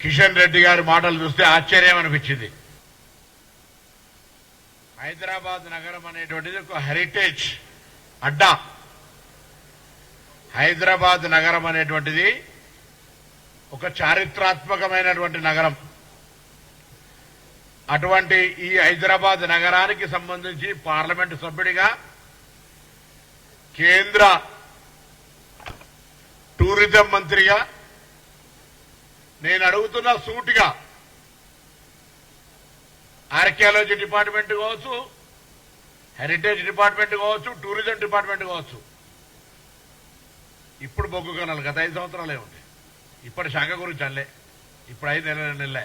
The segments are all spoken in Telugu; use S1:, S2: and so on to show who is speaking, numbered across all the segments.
S1: కిషన్ రెడ్డి గారి మాటలు చూస్తే ఆశ్చర్యం అనిపించింది. హైదరాబాద్ నగరం అనేటువంటిది ఒక హెరిటేజ్ అడ్డా. హైదరాబాద్ నగరం అనేటువంటిది ఒక చారిత్రాత్మకమైనటువంటి నగరం. అటువంటి ఈ హైదరాబాద్ నగరానికి సంబంధించి పార్లమెంటు సభ్యుడిగా కేంద్ర టూరిజం మంత్రిగా నేను అడుగుతున్న సూటిగా ఆర్కియాలజీ డిపార్ట్మెంట్ కావచ్చు హెరిటేజ్ డిపార్ట్మెంట్ కావచ్చు టూరిజం డిపార్ట్మెంట్ కావచ్చు. ఇప్పుడు బొగ్గు కనాలి గత ఐదు సంవత్సరాలే ఉంది. ఇప్పటి శాఖ గురించి అల్లే ఇప్పుడు ఐదు నెలల నెలలే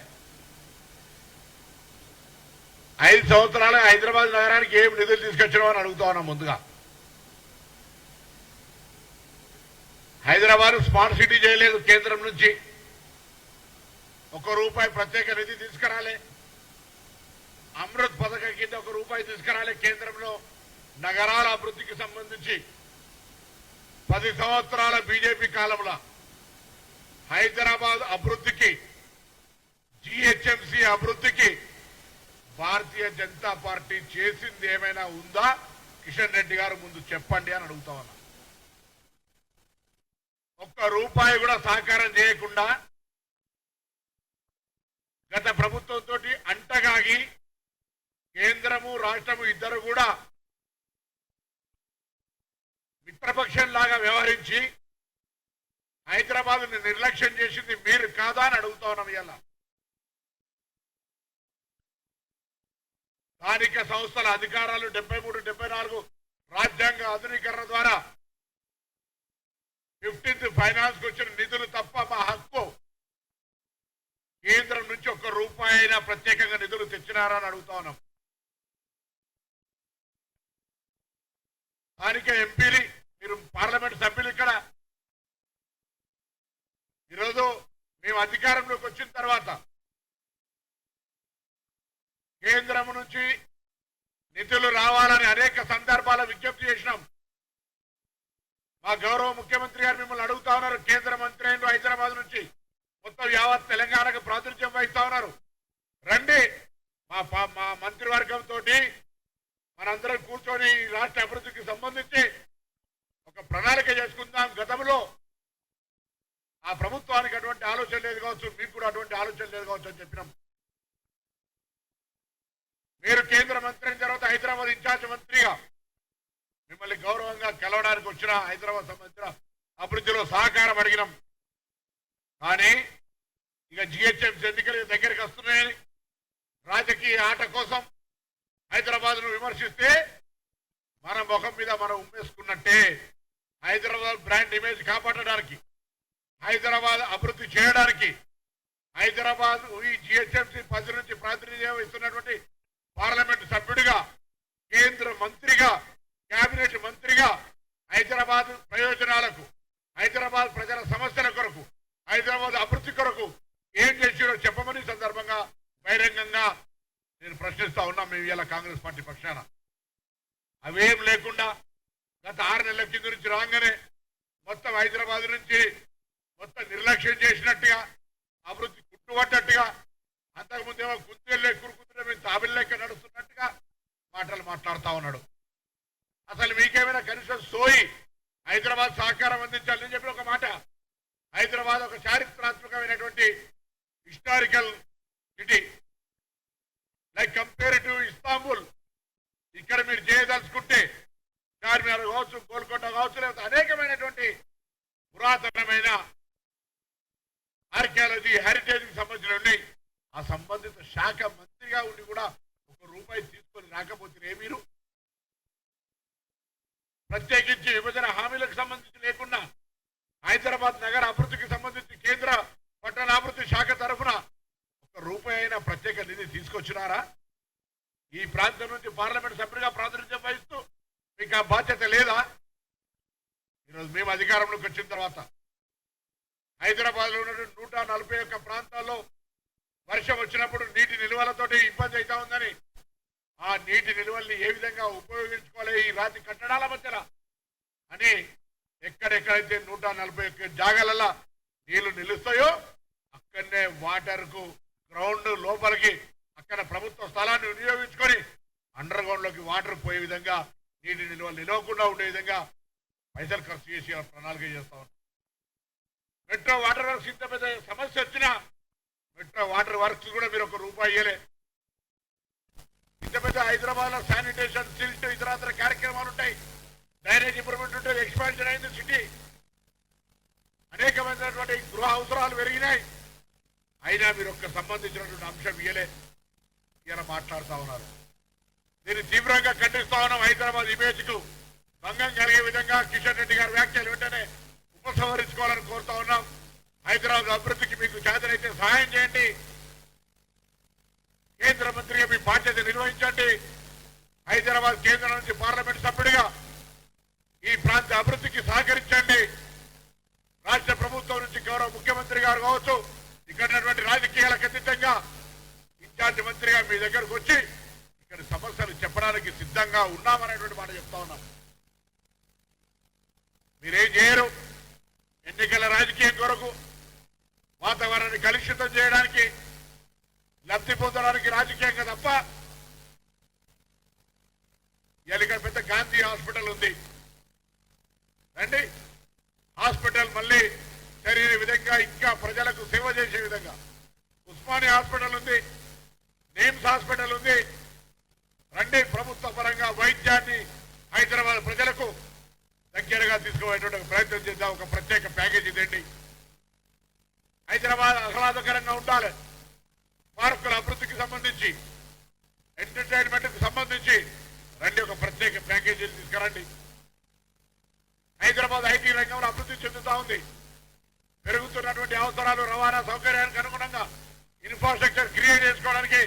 S1: ఐదు సంవత్సరాలు హైదరాబాద్ నగరానికి ఏం నిధులు తీసుకొచ్చినావు అని అడుగుతా ఉన్నా ముందుగా. హైదరాబాద్ స్మార్ట్ సిటీ చేయలేదు కేంద్రం నుంచి. ఒక రూపాయి ప్రత్యేక నిధి తీసుకురాలే. అమృత్ పథకం కింద ఒక రూపాయి తీసుకురాలే కేంద్రంలో. నగరాల అభివృద్ధికి సంబంధించి పది సంవత్సరాల బీజేపీ కాలంలో హైదరాబాద్ అభివృద్ధికి జిహెచ్ఎంసీ అభివృద్ధికి భారతీయ జనతా పార్టీ చేసింది ఏమైనా ఉందా? కిషన్ రెడ్డి గారు ముందు చెప్పండి అని అడుగుతా ఉన్నా. ఒక్క రూపాయి కూడా సహకారం చేయకుండా గత ప్రభుత్వంతో అంటగాగి కేంద్రము రాష్ట్రము ఇద్దరు కూడా మిత్రపక్షంలాగా వ్యవహరించి హైదరాబాద్ నిర్లక్ష్యం చేసింది మీరు కాదా అని అడుగుతా ఉన్నాం ఇలా స్థానిక సంస్థల అధికారాలు డెబ్బై మూడు డెబ్బై నాలుగు రాజ్యాంగ ఆధునీకరణ ద్వారా ఫిఫ్టీన్త్ ఫైనాన్స్కి వచ్చిన నిధులు తప్ప మా హక్కు కేంద్రం నుంచి ఒక్క రూపాయి అయినా ప్రత్యేకంగా నిధులు తెచ్చినారా అని అడుగుతా ఉన్నాం. స్థానిక ఎంపీలు మీరు పార్లమెంట్ సభ్యులు ఇక్కడ. ఈరోజు మేము అధికారంలోకి వచ్చిన తర్వాత కేంద్రం నుంచి నిధులు రావాలని అనేక సందర్భాల విజ్ఞప్తి చేసినాం. మా గౌరవ ముఖ్యమంత్రి గారు మిమ్మల్ని అడుగుతా ఉన్నారు కేంద్ర మంత్రి అయిన హైదరాబాద్ నుంచి. మొత్తం యావత్ తెలంగాణకు ప్రాతినిధ్యం వహిస్తా ఉన్నారు. రండి. మా మా మంత్రివర్గంతో మనందరం కూర్చొని రాష్ట్ర అభివృద్ధికి సంబంధించి ఒక ప్రణాళిక చేసుకుందాం గతంలో. ఆ ప్రభుత్వానికి అటువంటి ఆలోచన లేదు కావచ్చు మీకు కూడా అటువంటి ఆలోచన లేదు కావచ్చు అని చెప్పినాం. మీరు కేంద్ర మంత్రి అయిన తర్వాత హైదరాబాద్ ఇన్ఛార్జ్ మంత్రిగా మిమ్మల్ని గౌరవంగా కలవడానికి వచ్చిన హైదరాబాద్ సంబంధించిన అభివృద్ధిలో సహకారం అడిగినాం. కానీ ఇక జిహెచ్ఎంసీ ఎన్నికలు దగ్గరికి వస్తున్నాయని రాజకీయ ఆట కోసం హైదరాబాద్ను విమర్శిస్తే మన ముఖం మీద మనం ఉమ్మేసుకున్నట్టే హైదరాబాద్ బ్రాండ్ ఇమేజ్ కాపాడడానికి హైదరాబాద్ అభివృద్ధి చేయడానికి హైదరాబాద్ ఈ జిహెచ్ఎంసీ పది నుంచి ప్రాతినిధ్యం ఇస్తున్నటువంటి పార్లమెంట్ సభ్యుడిగా కేంద్ర మంత్రిగా కేబినెట్ మంత్రిగా హైదరాబాద్ ప్రయోజనాలకు హైదరాబాద్ ప్రజల సమస్యల కొరకు హైదరాబాద్ అభివృద్ధి కొరకు ఏం చేసిరో చెప్పమని సందర్భంగా బహిరంగంగా నేను ప్రశ్నిస్తా ఉన్నా మేము ఇలా కాంగ్రెస్ పార్టీ పక్షాన. అవేం లేకుండా గత ఆరు నెలల కింద నుంచి రాగానే మొత్తం హైదరాబాద్ నుంచి మొత్తం నిర్లక్ష్యం చేసినట్టుగా అభివృద్ధి కుట్టుబడ్డట్టుగా అంతకుముందేమో గుంతెల్లే కురుకుతుంటే మేము తాబిల్లేక నడుస్తున్నట్టుగా మాటలు మాట్లాడుతూ ఉన్నాడు. అసలు మీకేమైనా కనీసం సోయి హైదరాబాద్ సహకారం అందించాలని చెప్పి ఒక మాట హైదరాబాద్ ఒక చారిత్రాత్మకమైనటువంటి historical city. Like compare to Istanbul ఇక్కడ మీరు చేయదలుచుకుంటే చార్మినార్ కావచ్చు గోల్కొండ కావచ్చు లేకపోతే అనేకమైనటువంటి పురాతనమైన ఆర్కియాలజీ హెరిటేజ్కి సంబంధించిన ఉన్నాయి. ఆ సంబంధిత శాఖ మంత్రిగా ఉండి కూడా ఒక రూపాయి తీసుకొని రాకపోతే మీరు ప్రత్యేకించి విభజన హామీలకు సంబంధించి లేకుండా హైదరాబాద్ నగర అభివృద్ధికి సంబంధించి కేంద్ర పట్టణాభివృద్ధి శాఖ తరఫున ఒక రూపాయి అయినా ప్రత్యేక నిధి తీసుకొచ్చినారా ఈ ప్రాంతం నుంచి పార్లమెంట్ సభ్యుడిగా ప్రాతినిధ్యం వహిస్తూ మీకు ఆ బాధ్యత లేదా? ఈరోజు మేము అధికారంలోకి వచ్చిన తర్వాత హైదరాబాద్లో ఉన్నటువంటి నూట నలభై ఒక్క ప్రాంతాల్లో వర్షం వచ్చినప్పుడు నీటి నిల్వలతోటి ఇబ్బంది అవుతా ఉందని ఆ నీటి నిల్వల్ని ఏ విధంగా ఉపయోగించుకోవాలి ఈ రాతి కట్టడాల మధ్యన అని ఎక్కడెక్కడైతే నూట నలభై ఒక్క జాగాలలో నీళ్ళు నిలుస్తాయో అక్కడనే వాటర్కు గ్రౌండ్ లోపలికి అక్కడ ప్రభుత్వ స్థలాన్ని వినియోగించుకొని అండర్ గ్రౌండ్లోకి వాటర్ పోయే విధంగా నీటి నిల్వ నిలవకుండా ఉండే విధంగా పైసలు ఖర్చు చేసి ప్రణాళిక చేస్తా ఉన్నాం. మెట్రో వాటర్ వర్క్స్ ఇంత పెద్ద సమస్య వచ్చినా మెట్రో వాటర్ వర్క్స్ కూడా మీరు ఒక రూపాయి ఇయ్యలే. ఇంత పెద్ద హైదరాబాద్లో శానిటేషన్ సిల్ట్ ఇతరాతర కార్యక్రమాలు ఉంటాయి. డ్రైనేజ్ ఇంప్రూవ్మెంట్ ఉంటుంది ఎక్స్పాన్షన్ అయింది సిటీ. అనేకమైనటువంటి గృహ అవసరాలు పెరిగినాయి. అయినా మీరు ఒక్క సంబంధించినటువంటి అంశం ఇయ్యలే. ఇలా మాట్లాడుతూ ఉన్నారు. దీన్ని తీవ్రంగా ఖండిస్తా ఉన్నాం హైదరాబాద్ ఇమేజ్కు. భంగం కలిగే విధంగా కిషన్ రెడ్డి గారి వ్యాఖ్యలు వెంటనే ఉపసంహరించుకోవాలని కోరుతా ఉన్నాం. హైదరాబాద్ అభివృద్ధికి మీకు చేతనైతే సహాయం చేయండి. కేంద్ర మంత్రిగా మీ బాధ్యత నిర్వహించండి. హైదరాబాద్ కేంద్రం నుంచి పార్లమెంట్ సభ్యుడిగా ఈ ప్రాంత అభివృద్ధికి సహకరించండి. రాష్ట్ర ప్రభుత్వం నుంచి గౌరవ ముఖ్యమంత్రి గారు కావచ్చు ఇక్కడ రాజకీయాలకు అతీతంగా ఇన్ఛార్జ్ మంత్రిగా మీ దగ్గరకు వచ్చి ఇక్కడ సమస్యలు చెప్పడానికి సిద్ధంగా ఉన్నామనేటువంటి మాట చెప్తా ఉన్నాం. మీరేం చేయరు? ఎన్నికల రాజకీయం కొరకు వాతావరణాన్ని కలుషితం చేయడానికి లబ్ధి పొందడానికి రాజకీయంగా తప్ప ఇవాళ ఇక్కడ పెద్ద గాంధీ హాస్పిటల్ ఉంది. రండి. హాస్పిటల్ మళ్ళీ జరిగిన విధంగా ఇంకా ప్రజలకు సేవ చేసే విధంగా. ఉస్మానియా హాస్పిటల్ ఉంది. నిమ్స్ హాస్పిటల్ ఉంది. రండి ప్రభుత్వ పరంగా వైద్యాన్ని హైదరాబాద్ ప్రజలకు దగ్గరగా తీసుకుపోయేటువంటి ప్రయత్నం చేద్దాం. ఒక ప్రత్యేక ప్యాకేజీ తెండి హైదరాబాద్ ఆహ్లాదకరంగా ఉండాలి. పార్కుల అభివృద్ధికి సంబంధించి ఎంటర్టైన్మెంట్కి సంబంధించి రండి ఒక ప్రత్యేక ప్యాకేజీలు తీసుకురండి. హైదరాబాద్ ఐటీ రంగంలో అభివృద్ధి చెందుతా ఉంది. పెరుగుతున్నటువంటి అవసరాలు రవాణా సౌకర్యానికి అనుగుణంగా ఇన్ఫ్రాస్ట్రక్చర్ క్రియేట్ చేసుకోవడానికి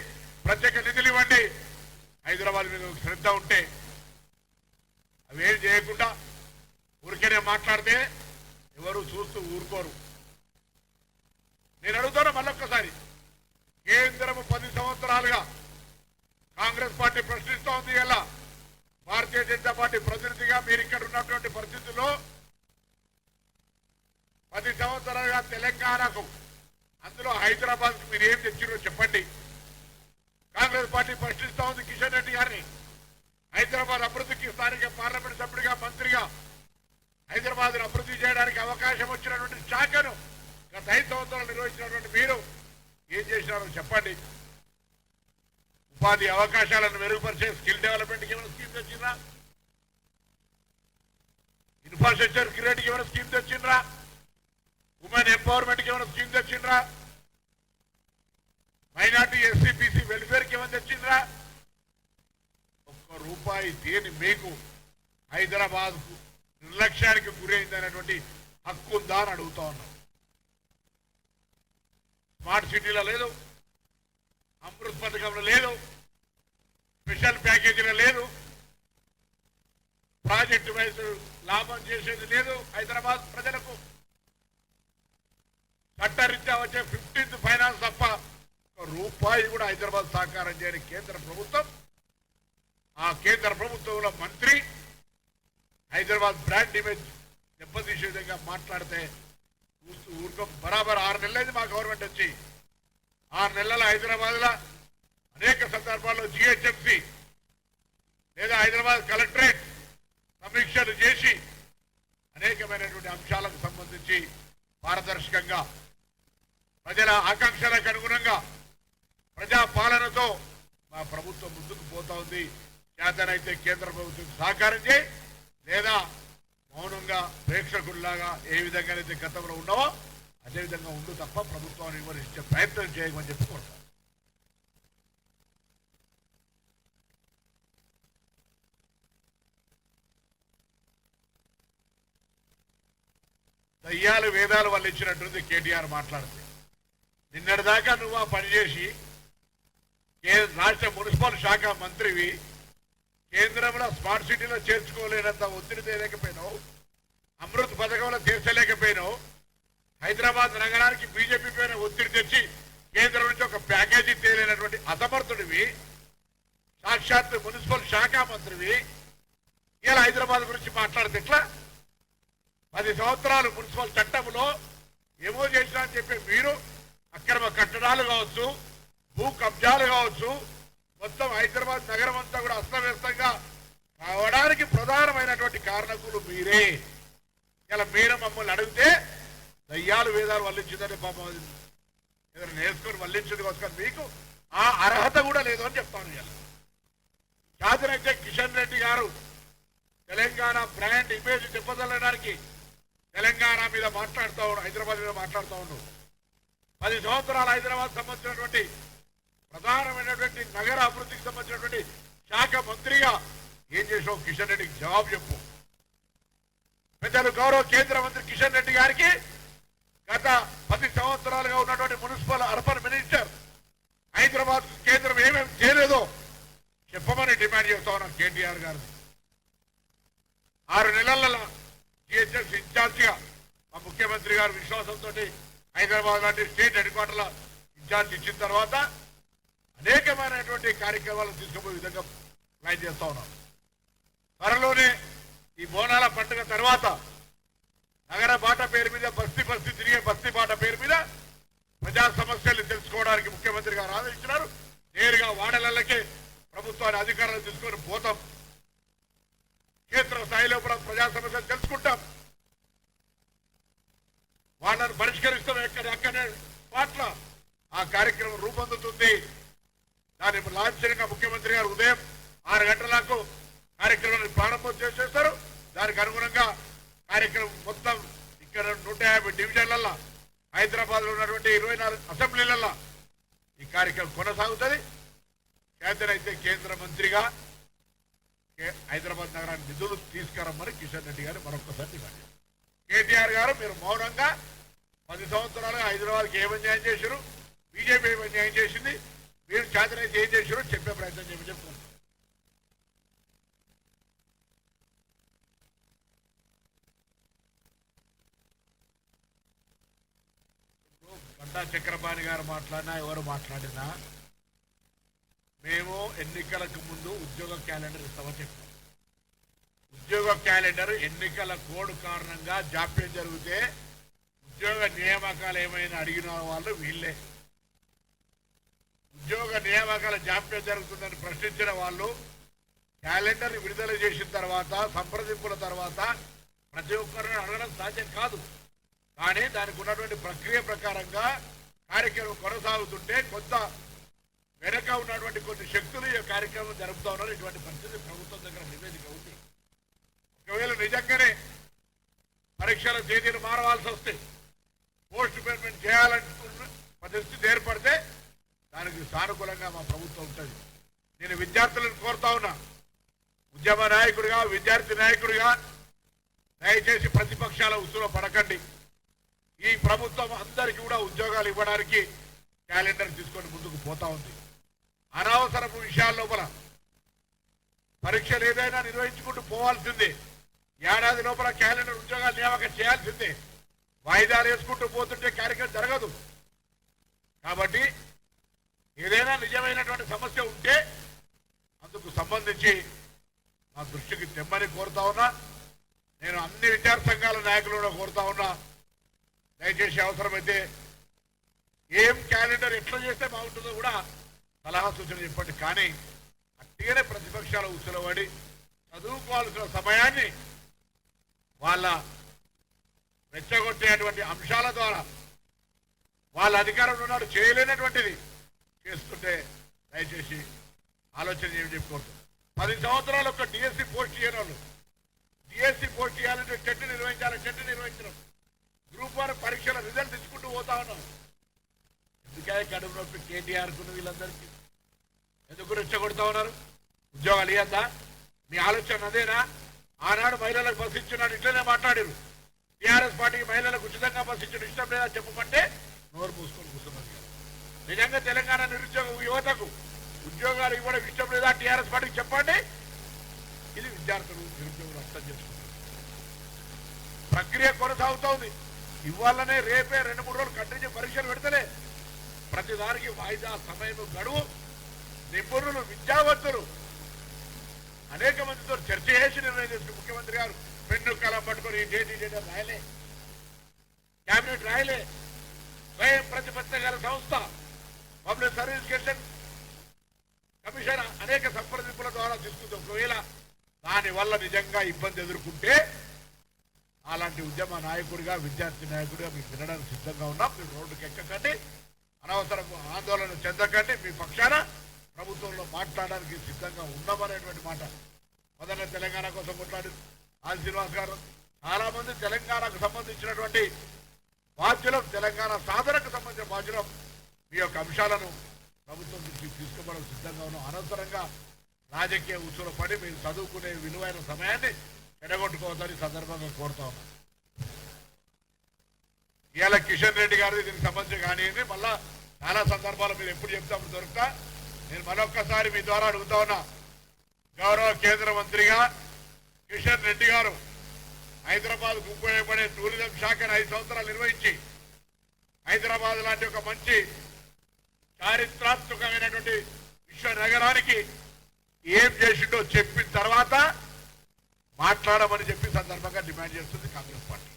S1: ప్రత్యేక నిధులు ఇవ్వండి. హైదరాబాద్ మీద శ్రద్ధ ఉంటే అవేం చేయకుండా ఊరికేనే మాట్లాడితే ఎవరు చూస్తూ ఊరుకోరు. నేను అడుగుతాను మళ్ళొక్కసారి. కేంద్రము పది సంవత్సరాలుగా కాంగ్రెస్ పార్టీ ప్రశ్నిస్తూ ఉంది ఎలా? భారతీయ జనతా పార్టీ ప్రతినిధిగా మీరు ఇక్కడ ఉన్నటువంటి పరిస్థితుల్లో పది సంవత్సరాలుగా తెలంగాణకు అందులో హైదరాబాద్కు మీరు ఏం తెచ్చిరో చెప్పండి. పార్టీ ప్రశ్నిస్తా ఉంది కిషన్ రెడ్డి గారిని. హైదరాబాద్ అభివృద్ధికి స్థానిక పార్లమెంట్ సభ్యుడిగా మంత్రిగా హైదరాబాద్ అభివృద్ధి చేయడానికి అవకాశం వచ్చినటువంటి శాఖను గత ఐదు సంవత్సరాలు నిర్వహించినటువంటి మీరు ఏం చేసినారో చెప్పండి. ఉపాధి అవకాశాలను మెరుగుపరిచే స్కిల్ డెవలప్మెంట్కి ఏమైనా స్కీమ్ తెచ్చిందా ఇన్ఫ్రాస్ట్రక్చర్ క్రియేట్కి ఏమైనా స్కీమ్ తెచ్చిండ్రా? ఉమెన్ ఎంపవర్మెంట్కి ఏమైనా స్కీమ్ తెచ్చిండ్రా? మైనార్టీ ఎస్సీ బీసీ వెల్ఫేర్కి ఏమైనా తెచ్చిండ్రా? ఒక్క రూపాయి దేని మీకు? హైదరాబాద్ నిర్లక్ష్యానికి నిర్లక్ష్యానికి గురైందనేటువంటి హక్కు ఉందా అని అడుగుతా ఉన్నాం. స్మార్ట్ సిటీలో లేదు. అమృత్ పథకంలో లేదు. స్పెషల్ ప్యాకేజీలో లేదు. ప్రాజెక్టు వైజ్ లాభం చేసేది లేదు హైదరాబాద్ ప్రజలకు. చట్టరీత్యా వచ్చే ఫిఫ్టీన్త్ ఫైనాన్స్ తప్ప రూపాయి కూడా హైదరాబాద్ సహకారం చేయని కేంద్ర ప్రభుత్వం ఆ కేంద్ర ప్రభుత్వంలో మంత్రి హైదరాబాద్ బ్రాండ్ ఇమేజ్ దెబ్బతీసే విధంగా మాట్లాడితే ఊరికో. బరాబర్ ఆరు నెలలైంది మా గవర్నమెంట్ వచ్చి. ఆరు నెలల హైదరాబాద్లో అనేక సందర్భాల్లో జిహెచ్ఎంసి లేదా హైదరాబాద్ కలెక్టరేట్ సమీక్షలు చేసి అనేకమైనటువంటి అంశాలకు సంబంధించి పారదర్శకంగా ప్రజల ఆకాంక్షలకు అనుగుణంగా ప్రజాపాలనతో మా ప్రభుత్వం ముందుకు పోతా ఉంది. చేతనైతే కేంద్ర ప్రభుత్వం సహకారం చేయి. లేదా మౌనంగా ప్రేక్షకుల్లాగా ఏ విధంగా అయితే గతంలో ఉన్నావో అదే విధంగా ఉండు తప్ప ప్రభుత్వాన్ని విమర్శించే ప్రయత్నం చేయమని చెప్పి కోరుతాను దయ్యాలు వేదాలు వాళ్ళు ఇచ్చినట్టుంది కేటీఆర్ మాట్లాడితే. నిన్నటిదాకా నువ్వు ఆ పని చేసి రాష్ట్ర మున్సిపల్ శాఖ మంత్రివి కేంద్రంలో స్మార్ట్ సిటీలో చేర్చుకోలేనంత ఒత్తిడి తేలేకపోయినావు అమృత్ పథకంలో తీర్చలేకపోయినావు హైదరాబాద్ నగరానికి బీజేపీ పైన ఒత్తిడి తెచ్చి కేంద్రం నుంచి ఒక ప్యాకేజీ తేలేనటువంటి అసమర్థుడివి సాక్షాత్ మున్సిపల్ శాఖ మంత్రివి. ఇలా హైదరాబాద్ గురించి మాట్లాడితే ఎట్లా? పది సంవత్సరాలు మున్సిపల్ చట్టంలో ఏమో చేసినా అని చెప్పి మీరు అక్రమ కట్టడాలు కావచ్చు భూ కబ్జాలు కావచ్చు మొత్తం హైదరాబాద్ నగరం అంతా కూడా అస్తవ్యస్తంగా కావడానికి ప్రధానమైనటువంటి కారణకులు మీరే. ఇలా మీరు మమ్మల్ని అడిగితే దయ్యాలు వేదాలు వల్లించిందని పాపం అది. ఏదైనా నేర్చుకొని వల్లించింది కోసం మీకు ఆ అర్హత కూడా లేదు అని చెప్తాను ఇలా. చాదరైతే కిషన్ రెడ్డి గారు తెలంగాణ బ్రాండ్ ఇమేజ్ దెబ్బతల్లడానికి తెలంగాణ మీద మాట్లాడుతూ ఉన్నాడు హైదరాబాద్ మీద మాట్లాడుతూ ఉన్నాడు పది సంవత్సరాలు హైదరాబాద్ సంబంధించినటువంటి ప్రధానమైనటువంటి నగర అభివృద్ధికి సంబంధించినటువంటి శాఖ మంత్రిగా ఏం చేసావు కిషన్ రెడ్డికి జవాబు చెప్పు. పెద్దలు గౌరవ కేంద్ర మంత్రి కిషన్ రెడ్డి గారికి గత పది సంవత్సరాలుగా ఉన్నటువంటి మున్సిపల్ అర్బన్ మినిస్టర్ హైదరాబాద్ కేంద్రం ఏమేమి చేయలేదో చెప్పమని డిమాండ్ చేస్తా ఉన్నాం కేటీఆర్ గారు ఆరు నెలల జిహెచ్ఎస్ ఇన్ఛార్జిగా మా ముఖ్యమంత్రి గారు విశ్వాసంతో హైదరాబాద్ లాంటి స్టేట్ హెడ్ క్వార్టర్ల ఇన్ఛార్జ్ ఇచ్చిన తర్వాత అనేకమైనటువంటి కార్యక్రమాలు తీసుకుపోయే విధంగా ప్లాన్ చేస్తా ఉన్నాం. త్వరలోనే ఈ బోనాల పండుగ తర్వాత నగర బాట పేరు మీద బస్తీ బస్తీ తిరిగే బస్తీ బాట పేరు మీద ప్రజా సమస్యలు తెలుసుకోవడానికి ముఖ్యమంత్రి గారు ఆదరించినారు నేరుగా వాడలకే ప్రభుత్వాన్ని అధికారాలు తీసుకొని పోతాం. క్షేత్ర స్థాయిలో కూడా ప్రజా సమస్యలు తెలుసుకుంటాం. లాంఛనంగా ముఖ్యమంత్రి గారు ఉదయం ఆరు గంటలకు కార్యక్రమాన్ని ప్రారంభం చేసేస్తారు. దానికి అనుగుణంగా కార్యక్రమం మొత్తం ఇక్కడ నూట యాభై డివిజన్లలో హైదరాబాద్లో ఉన్నటువంటి ఇరవై నాలుగు అసెంబ్లీలలో ఈ కార్యక్రమం కొనసాగుతుంది. కేంద్ర అయితే కేంద్ర మంత్రిగా హైదరాబాద్ నగరానికి నిధులు తీసుకురమ్మని కిషన్ రెడ్డి గారు మరొకసారి డిమాండ్ కేటీఆర్ గారు మీరు మౌనంగా పది సంవత్సరాలుగా హైదరాబాద్కి ఏమన్యాయం చేశారు? బీజేపీ ఏమన్యాయం చేసింది? మీరు చేతనైతే ఏం చేశారో చెప్పే ప్రయత్నం చేయమని చెప్తున్నారు గంటా చక్రపాణి గారు మాట్లాడినా ఎవరు మాట్లాడినా మేము ఎన్నికలకు ముందు ఉద్యోగ క్యాలెండర్ ఇస్తామని చెప్పాం. ఉద్యోగ క్యాలెండర్ ఎన్నికల కోడ్ కారణంగా జాప్యం జరిగితే ఉద్యోగ నియామకాలు ఏమైనా అడిగిన వాళ్ళు వీళ్ళే. ఉద్యోగ నియామకాల జాప్యం జరుగుతుందని ప్రశ్నించిన వాళ్ళు క్యాలెండర్ విడుదల చేసిన తర్వాత సంప్రదింపుల తర్వాత ప్రతి ఒక్కరిని అడగడం సాధ్యం కాదు. కానీ దానికి ఉన్నటువంటి ప్రక్రియ ప్రకారంగా కార్యక్రమం కొనసాగుతుంటే కొంత వెనక ఉన్నటువంటి కొన్ని శక్తులు ఈ కార్యక్రమం జరుపుతా ఉన్నారు. ఇటువంటి పరిస్థితి ప్రభుత్వం దగ్గర నివేదిక ఉంది. ఒకవేళ నిజంగానే పరీక్షల తేదీని మారవలసి వస్తే పోస్ట్ పేమెంట్ చేయాలనుకున్న పరిస్థితి ఏర్పడితే దానికి సానుకూలంగా మా ప్రభుత్వం ఉంటుంది. నేను విద్యార్థులను కోరుతా ఉన్నా. ఉద్యమ నాయకుడిగా విద్యార్థి నాయకుడిగా దయచేసి ప్రతిపక్షాల ఉసులో పడకండి. ఈ ప్రభుత్వం అందరికీ కూడా ఉద్యోగాలు ఇవ్వడానికి క్యాలెండర్ తీసుకొని ముందుకు పోతా ఉంది. అనవసరపు విషయాల లోపల పరీక్షలు ఏదైనా నిర్వహించుకుంటూ పోవాల్సిందే. ఏడాది లోపల క్యాలెండర్ ఉద్యోగాలు నియామకం చేయాల్సిందే. వాయిదాలు వేసుకుంటూ పోతుంటే కార్యక్రమం జరగదు. కాబట్టి ఏదైనా నిజమైనటువంటి సమస్య ఉంటే అందుకు సంబంధించి నా దృష్టికి తెమ్మని కోరుతా ఉన్నా. నేను అన్ని విద్యార్థి సంఘాల నాయకులు కూడా కోరుతా ఉన్నా. దయచేసి అవసరమైతే ఏం క్యాలెండర్ ఎట్లా చేస్తే బాగుంటుందో కూడా సలహా సూచన చెప్పండి. కానీ అట్టిగానే ప్రతిపక్షాల ఉసులబడి చదువుకోవాల్సిన సమయాన్ని వాళ్ళ రెచ్చగొట్టేటువంటి అంశాల ద్వారా వాళ్ళ అధికారంలో ఉన్నాడు చేయలేనటువంటిది. చేసుకుంటే దయచేసి ఆలోచన చేయమని చెప్పుకోవచ్చు పది సంవత్సరాలు ఒక డిఎస్సి పోస్ట్ చేయని వాళ్ళు డిఎస్సి పోస్ట్ చేయాలంటే చెట్టు నిర్వహించాలి చెట్టు నిర్వహించడం. గ్రూప్ వన్ పరీక్షల రిజల్ట్ ఇచ్చుకుంటూ పోతా ఉన్నాం. ఎందుకే కడుపు నొప్పి? కేటీఆర్కున్న వీళ్ళందరికీ. ఎందుకు రెచ్చగొడతా ఉన్నారు? ఉద్యోగాలు ఇవ్వద్దా మీ ఆలోచన అదేనా? ఆనాడు మహిళలకు బస్సు ఇచ్చినాడు ఇట్లనే మాట్లాడారు. టీఆర్ఎస్ పార్టీకి మహిళలకు ఉచితంగా బస్సు ఇచ్చిన ఇష్టం లేదా? చెప్పమంటే నోరు నిజంగా తెలంగాణ నిరుద్యోగ యువతకు ఉద్యోగాలు ఇవ్వడం ఇష్టం లేదా? టీఆర్ఎస్ పార్టీకి చెప్పండి. ఇది విద్యార్థులు నిరుద్యోగులు అర్థం చేసుకుంటారు. ప్రక్రియ కొనసాగుతోంది. ఇవాళనే రేపే రెండు మూడు రోజులు కంటిన్యూ పరీక్షలు పెడతలే ప్రతిదానికి వాయిదా సమయం గడువు. నిపుణులు విద్యావంతులు అనేక మందితో చర్చ చేసి నిర్ణయం చేసుకుని ముఖ్యమంత్రి గారు పెన్ను కలం పట్టుకొని డేటీ డేటా రాయలే. క్యాబినెట్ రాయలే. స్వయం ప్రతిపత్తి గల సంస్థ పబ్లిక్ సర్వీస్ కమిషన్ కమిషన్ అనేక సంప్రదింపుల ద్వారా తీసుకుంది ఒకవేళ దాని వల్ల నిజంగా ఇబ్బంది ఎదుర్కొంటే అలాంటి ఉద్యమ నాయకుడిగా విద్యార్థి నాయకుడిగా మీకు వినడానికి సిద్ధంగా ఉన్నాం. మీరు రోడ్డుకి ఎక్కకండి. అనవసరం ఆందోళన చెందకండి. మీ పక్షాన ప్రభుత్వంలో మాట్లాడడానికి సిద్ధంగా ఉన్నామనేటువంటి మాట. మొదట తెలంగాణ కోసం కొట్లాడి ఆది శ్రీనివాస్ గారు. చాలామంది తెలంగాణకు సంబంధించినటువంటి బాధ్యులం తెలంగాణ సాధనకు సంబంధించిన బాధ్యులం. మీ యొక్క అంశాలను ప్రభుత్వం నుంచి తీసుకోవడం సిద్ధంగా ఉన్నాం అనవసరంగా రాజకీయ ఉచ్చులో పడి మీరు చదువుకునే విలువైన సమయాన్ని ఎడగొట్టుకోవద్దని సందర్భంగా కోరుతా ఉన్నాం. ఇవాళ కిషన్ రెడ్డి గారు దీనికి సంబంధించి కానివ్వండి మళ్ళా చాలా సందర్భాలు మీరు ఎప్పుడు చెప్తాము దొరుకుతా. నేను మరొక్కసారి మీ ద్వారా అడుగుతా ఉన్నా గౌరవ కేంద్ర మంత్రిగా కిషన్ రెడ్డి గారు హైదరాబాద్ ఉపయోగపడే టూరిజం శాఖను ఐదు సంవత్సరాలు నిర్వహించి హైదరాబాద్ లాంటి ఒక మంచి చారిత్రాత్మకమైనటువంటి విశ్వ నగరానికి ఏం చేసిండో చెప్పిన తర్వాత మాట్లాడమని చెప్పి సందర్భంగా డిమాండ్ చేస్తుంది కాంగ్రెస్ పార్టీ.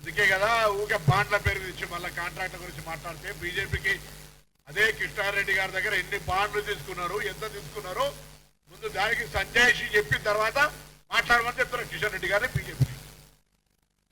S1: అందుకే కదా ఊకే బాండ్ల పేరు తెచ్చి మళ్ళీ కాంట్రాక్ట్ గురించి మాట్లాడితే బీజేపీకి అదే కృష్ణారెడ్డి గారి దగ్గర ఎన్ని బాండ్లు తీసుకున్నారు ఎంత తీసుకున్నారు ముందు దానికి సంజాయిషి చెప్పిన తర్వాత మాట్లాడమని చెప్తున్నారు కిషన్ రెడ్డి గారిని బీజేపీ